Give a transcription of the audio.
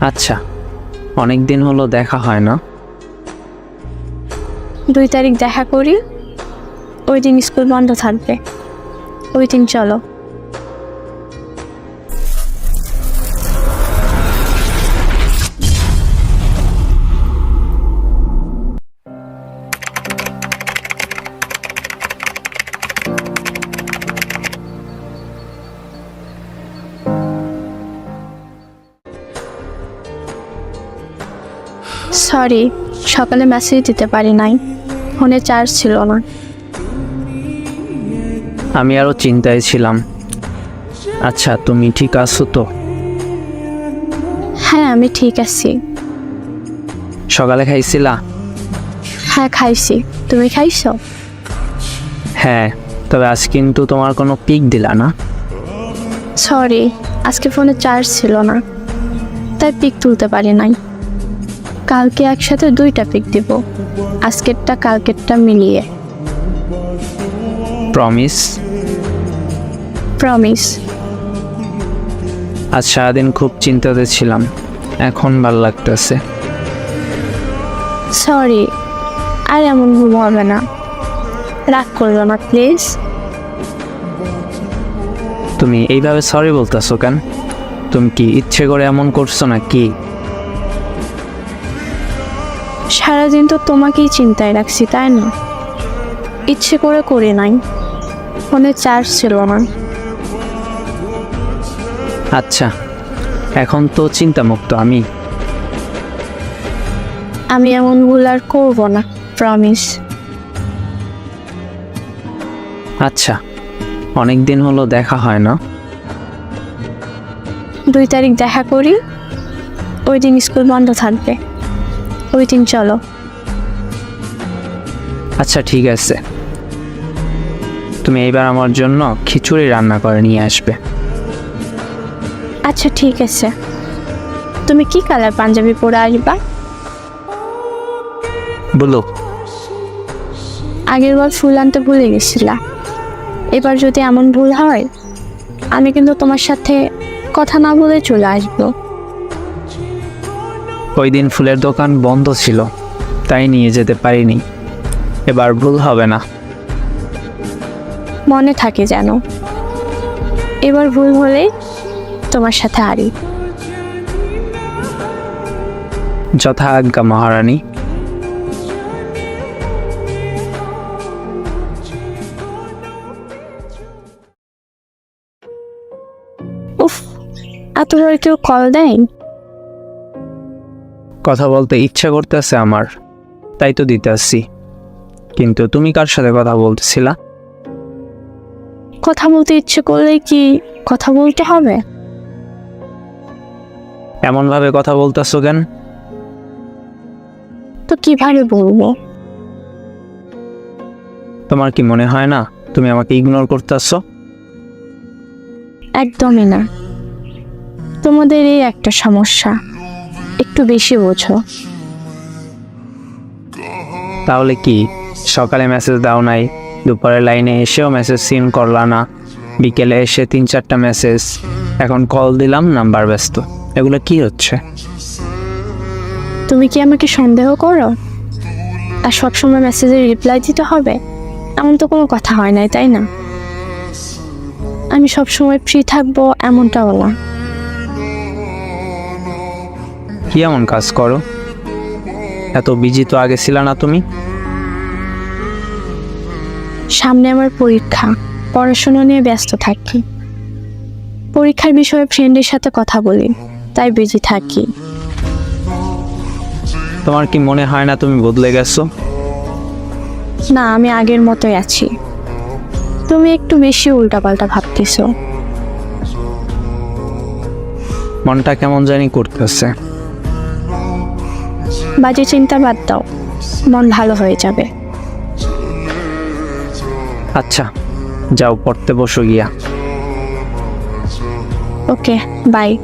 আচ্ছা অনেক দিন হলো দেখা হয় না। দুই তারিখ দেখা করি, ওই দিন স্কুল বন্ধ থাকবে। ওই দিন চলো। সরি সকালে মেসেজ দিতে পারি নাই। ফোনে চার্জ ছিল না। আমি আরও চিন্তায় ছিলাম। আচ্ছা তুমি ঠিক আছো তো? হ্যাঁ আমি ঠিক আছি। সকালে খাইছিলা? হ্যাঁ খাইছি। তুমি খাইছো? হ্যাঁ তবে আজ কিন্তু তোমার কোনো পিক দিলা না। সরি আজকে ফোনে চার্জ ছিল না। তাই পিক তুলতে পারি নাই। কালকে একসাথে দুইটা পিক দিব। আজকেরটা কালকেরটা মিলিয়ে। প্রমিস প্রমিস আজ সারাদিন খুব চিন্তাতে ছিলাম। এখন ভালো লাগতেছে। সরি আর এমন ভুল হবে না। রাগ করবে না প্লিজ তুমি এইভাবে সরি বলতেছো কেন? তুমি কি ইচ্ছে করে এমন করছ না কি সারাদিন তো তোমাকেই চিন্তায় রাখছি তাই না? ইচ্ছে করে করে নাই। ফোনে চার্জ ছিল আমার। আচ্ছা এখন তো চিন্তামুক্ত আমি? আমি এমন ভুল আর করব না প্রমিস আচ্ছা অনেক দিন হলো দেখা হয় না। দুই তারিখ দেখা করি ওই দিন স্কুল বন্ধ থাকবে। দিন চলো। আচ্ছা ঠিক আছে। তুমি এইবার আমার জন্য খিচুড়ি রান্না করে নিয়ে আসবে। আচ্ছা ঠিক আছে। তুমি কি কালার পাঞ্জাবি পরে আসবা? বলো। আগের বার ফুল আনতে ভুলে গেছিলা। এবার যদি এমন ভুল হয় আমি কিন্তু তোমার সাথে কথা না বলে চলে আসব। ওই দিন ফুলের দোকান বন্ধ ছিল তাই নিয়ে যেতে পারিনি। এবার ভুল হবে না। মনে থাকে যেন। এবার ভুল হলে তোমার সাথে আরি যথা আজ্ঞা মহারানী। উফ এত কেউ কল দেয় কথা বলতে ইচ্ছা করতেছে আমার তাই তো দিতে আসছি। কিন্তু তুমি কার সাথে কথা বলতেছিলা? কথা বলতে ইচ্ছে করলে কি কথা বলতে হবে? এমনভাবে কথা বলতেছো কেন? তো কীভাবে বলব? তোমার কি মনে হয় না তুমি আমাকে ইগনোর করতেছো? একদমই না। তোমাদের এই একটা সমস্যা। একটু বেশি বোঝো। তাহলে কি? সকালে মেসেজ দাও নাই দুপুরে লাইনে এসেও মেসেজ সিন করলা না। বিকেলে এসে তিন চারটা মেসেজ এখন কল দিলাম নাম্বার ব্যস্ত। এগুলো কি হচ্ছে? তুমি কি আমাকে সন্দেহ করো? আর সবসময় মেসেজের রিপ্লাই দিতে হবে? এমন তো কোনো কথা হয় নাই তাই না? আমি সবসময় ফ্রি থাকব এমনটাও না। কি এমন কাজ করো? এত বিজি তো আগে ছিল না তুমি? সামনে আমার পরীক্ষা। পড়াশোনা নিয়ে ব্যস্ত থাকি। পরীক্ষার বিষয়ে ফ্রেন্ডের সাথে কথা বলি তাই বিজি থাকি। তোমার কি মনে হয় না তুমি বদলে গেছো? না আমি আগের মতোই আছি। তুমি একটু বেশি উল্টাপাল্টা ভাবতেছো। মনটা কেমন জানি করতেছে। বাজে চিন্তা বাদ দাও। মন ভালো হয়ে যাবে। আচ্ছা যাও পড়তে বসো গিয়া। Okay bye.